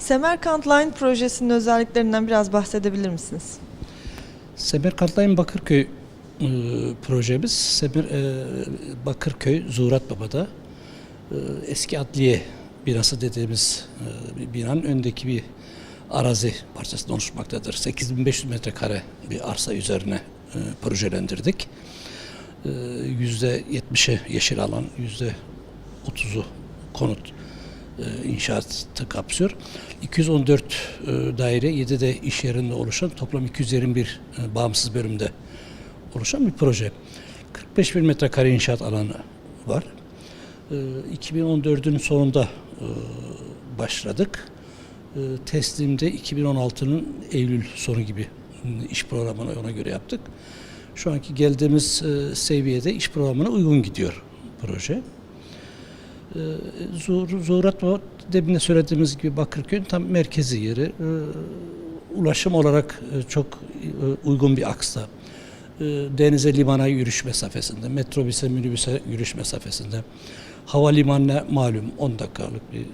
Semerkant Line projesinin özelliklerinden biraz bahsedebilir misiniz? Semerkantlayın Bakırköy e, projemiz Semer, e, Bakırköy Zurat Baba'da e, eski adliye binası dediğimiz e, binanın önündeki bir arazi parçasından oluşmaktadır. 8500 metrekare bir arsa üzerine e, projelendirdik. E, %70'i yeşil alan, %30'u konut inşaatı kapsıyor. 214 e, daire, 7 de iş yerinde oluşan toplam 221 e, bağımsız bölümde oluşan bir proje. 45 bin metrekare inşaat alanı var. E, 2014'ün sonunda e, başladık. E, Teslimde 2016'nın Eylül sonu gibi e, iş programını ona göre yaptık. Şu anki geldiğimiz e, seviyede iş programına uygun gidiyor proje. Zuhr- Zuhurat o demin de söylediğimiz gibi Bakırköy'ün tam merkezi yeri. Ee, Ulaşım olarak e, çok e, uygun bir aksta. Ee, Denize limana yürüyüş mesafesinde, metrobüse minibüse yürüyüş mesafesinde. Havalimanına malum 10 dakikalık bir e,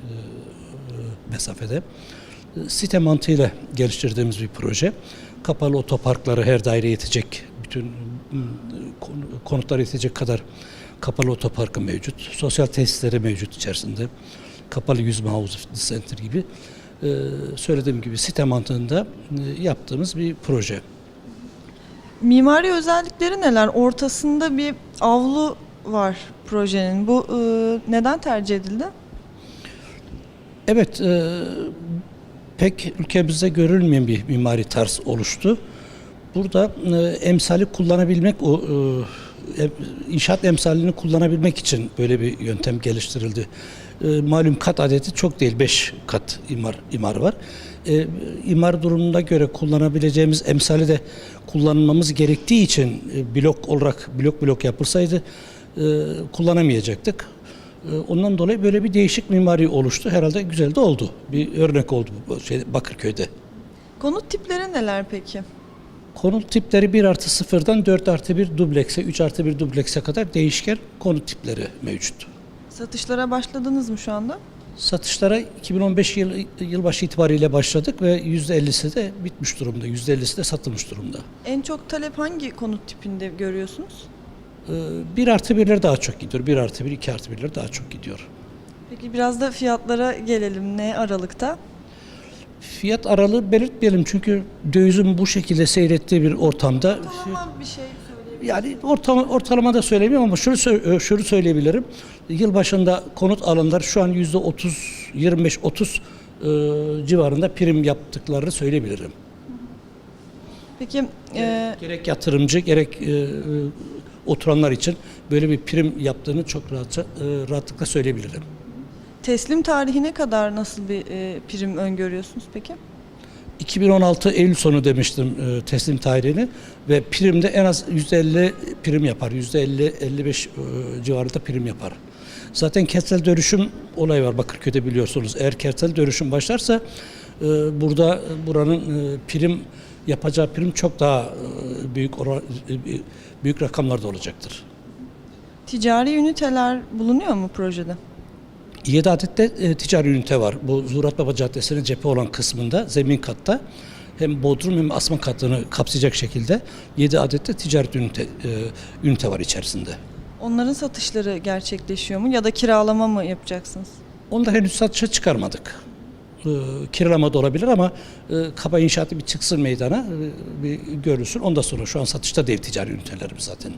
mesafede. Site mantığıyla geliştirdiğimiz bir proje. Kapalı otoparkları her daire yetecek, bütün konutlar yetecek kadar kapalı otoparkı mevcut. Sosyal tesisleri mevcut içerisinde. Kapalı yüzme havuzu, fitness center gibi. e, söylediğim gibi site mantığında e, yaptığımız bir proje. Mimari özellikleri neler? Ortasında bir avlu var projenin. Bu e, neden tercih edildi? Evet, e, pek ülkemizde görülmeyen bir mimari tarz oluştu. Burada e, emsali kullanabilmek, o e, inşaat emsalini kullanabilmek için böyle bir yöntem geliştirildi. E, malum kat adeti çok değil, 5 kat imar imar var. E, imar durumuna göre kullanabileceğimiz emsali de kullanmamız gerektiği için e, blok olarak blok blok yapılsaydı e, kullanamayacaktık. Ee, Ondan dolayı böyle bir değişik mimari oluştu. Herhalde güzel de oldu. Bir örnek oldu şey, Bakırköy'de. Konut tipleri neler peki? Konut tipleri 1 artı 0'dan 4 artı 1 dublekse, 3 artı 1 dublekse kadar değişken konut tipleri mevcut. Satışlara başladınız mı şu anda? Satışlara 2015 yıl, yılbaşı itibariyle başladık ve %50'si de bitmiş durumda. %50'si de satılmış durumda. En çok talep hangi konut tipinde görüyorsunuz? 1 artı 1'ler daha çok gidiyor. 1 artı 1, 2 artı 1'ler daha çok gidiyor. Peki biraz da fiyatlara gelelim. Ne aralıkta? Fiyat aralığı belirtmeyelim çünkü dövizin bu şekilde seyrettiği bir ortamda Tamam bir şey. Yani ortalama, ortalama da söylemiyorum ama şunu, sö- şunu söyleyebilirim. Yıl başında konut alanlar şu an yüzde 30, 25, 30 e, civarında prim yaptıklarını söyleyebilirim. Peki e, Gerek yatırımcı gerek e, e, oturanlar için böyle bir prim yaptığını çok rahatça, e, rahatlıkla söyleyebilirim. Teslim tarihine kadar nasıl bir e, prim öngörüyorsunuz peki? 2016 Eylül sonu demiştim e, teslim tarihini ve primde en az %50 prim yapar. %50-55 e, civarında prim yapar. Zaten kentsel dönüşüm olayı var Bakırköy'de biliyorsunuz. Eğer kentsel dönüşüm başlarsa e, burada buranın e, prim yapacağı prim çok daha e, büyük ora- e, büyük rakamlarda olacaktır. Ticari üniteler bulunuyor mu projede? 7 adet de e, ticari ünite var. Bu Zurat Baba Caddesi'nin cephe olan kısmında, zemin katta hem bodrum hem asma katını kapsayacak şekilde 7 adet de ticaret ünite, e, ünite var içerisinde. Onların satışları gerçekleşiyor mu ya da kiralama mı yapacaksınız? Onu da henüz satışa çıkarmadık. E, kiralama da olabilir ama e, kaba inşaatı bir çıksın meydana, e, bir görülsün. Ondan sonra şu an satışta değil ticari ünitelerimiz zaten.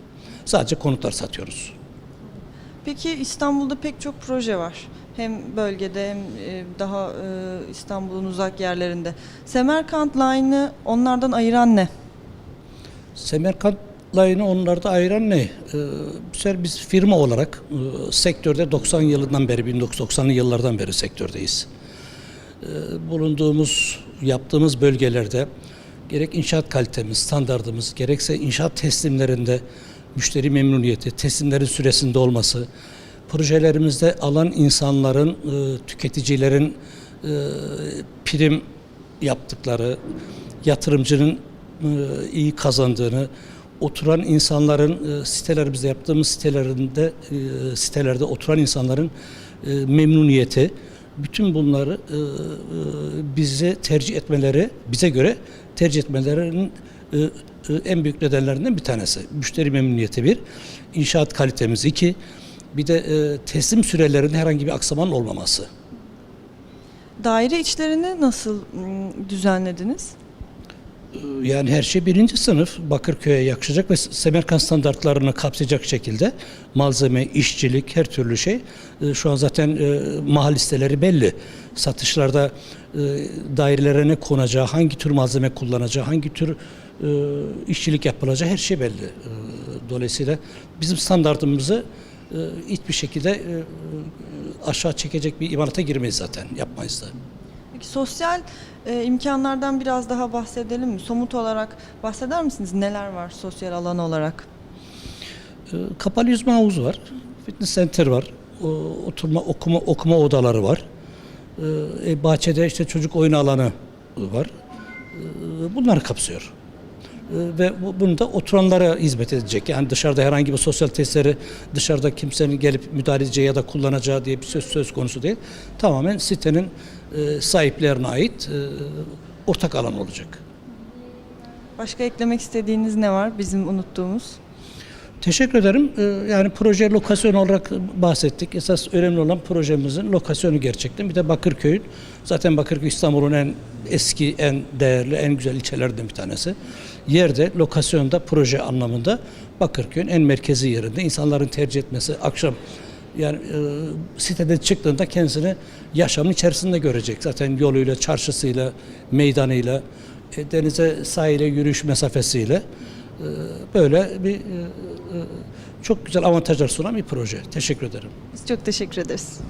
Sadece konutlar satıyoruz. Peki İstanbul'da pek çok proje var. Hem bölgede hem e, daha e, İstanbul'un uzak yerlerinde. Semerkant Line'ı onlardan ayıran ne? Semerkant Line'ı onlarda ayıran ne? Ee, biz firma olarak e, sektörde 90 yılından beri, 1990'lı yıllardan beri sektördeyiz. Ee, bulunduğumuz, yaptığımız bölgelerde gerek inşaat kalitemiz, standartımız, gerekse inşaat teslimlerinde müşteri memnuniyeti, teslimlerin süresinde olması, projelerimizde alan insanların, e, tüketicilerin e, prim yaptıkları, yatırımcının e, iyi kazandığını, oturan insanların sitelerimizde yaptığımız sitelerinde sitelerde oturan insanların memnuniyeti bütün bunları bize tercih etmeleri, bize göre tercih etmelerinin en büyük nedenlerinden bir tanesi. Müşteri memnuniyeti bir, inşaat kalitemiz iki, bir de e, teslim sürelerinde herhangi bir aksamanın olmaması. Daire içlerini nasıl mm, düzenlediniz? Yani her şey birinci sınıf Bakırköy'e yakışacak ve Semerkant standartlarını kapsayacak şekilde malzeme, işçilik, her türlü şey. E, Şu an zaten e, mahal listeleri belli. Satışlarda e, dairelere ne konacağı, hangi tür malzeme kullanacağı, hangi tür e, işçilik yapılacağı her şey belli. E, Dolayısıyla bizim standartımızı e, hiçbir şekilde e, aşağı çekecek bir imalata girmeyiz zaten, yapmayız da. Peki sosyal e, imkanlardan biraz daha bahsedelim mi? Somut olarak bahseder misiniz? Neler var sosyal alan olarak? E, Kapalı yüzme havuzu var. Fitness center var. o- Oturma, okuma, okuma odaları var. E, e, bahçede işte çocuk oyun alanı var. E, Bunları kapsıyor. Ve bu- bunu da oturanlara hizmet edecek. Yani dışarıda herhangi bir sosyal tesisleri dışarıda kimsenin gelip müdahale edeceği ya da kullanacağı diye bir söz, söz konusu değil. Tamamen sitenin e, sahiplerine ait e, ortak alan olacak. Başka eklemek istediğiniz ne var bizim unuttuğumuz? Teşekkür ederim. Ee, Yani proje lokasyon olarak bahsettik. Esas önemli olan projemizin lokasyonu gerçekten. Bir de Bakırköy'ün. Zaten Bakırköy İstanbul'un en eski, en değerli, en güzel ilçelerinden bir tanesi. Yerde, lokasyonda, proje anlamında Bakırköy'ün en merkezi yerinde. insanların tercih etmesi, akşam yani e, siteden çıktığında kendisini yaşamın içerisinde görecek. Zaten yoluyla, çarşısıyla, meydanıyla, e, denize sahile yürüyüş mesafesiyle böyle bir e, e, çok güzel avantajlar sunan bir proje. Teşekkür ederim. Biz çok teşekkür ederiz.